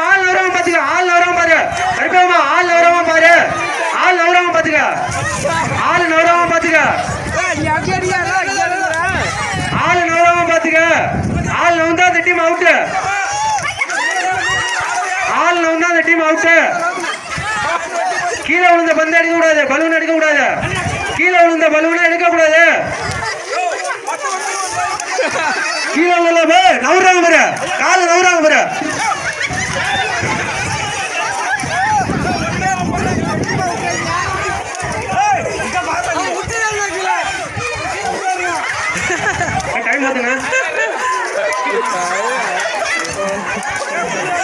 ஆள் நவராம பாத்துக்க ஆள் நவராம பாரு. கருப்பேமா ஆள் நவராம பாரு. ஆள் நவராம பாத்துக்க ஆள் நவராம பாத்துக்க ஆள் நவராம பாத்துக்க ஆள் நவந்தா அந்த டீம் அவுட் ஆள் நவந்தா அந்த டீம் அவுட் கீழே விழுந்த பந்து அடிக்க கூடாது பலூன் அடிக்க கூடாது. கீழே விழுந்த பலூனை எடுக்க கூடாது. கீழே விழுந்த பாரு நவராங்க பாரு கால நவராங்க பாரு டைம் பார்த்துங்க é.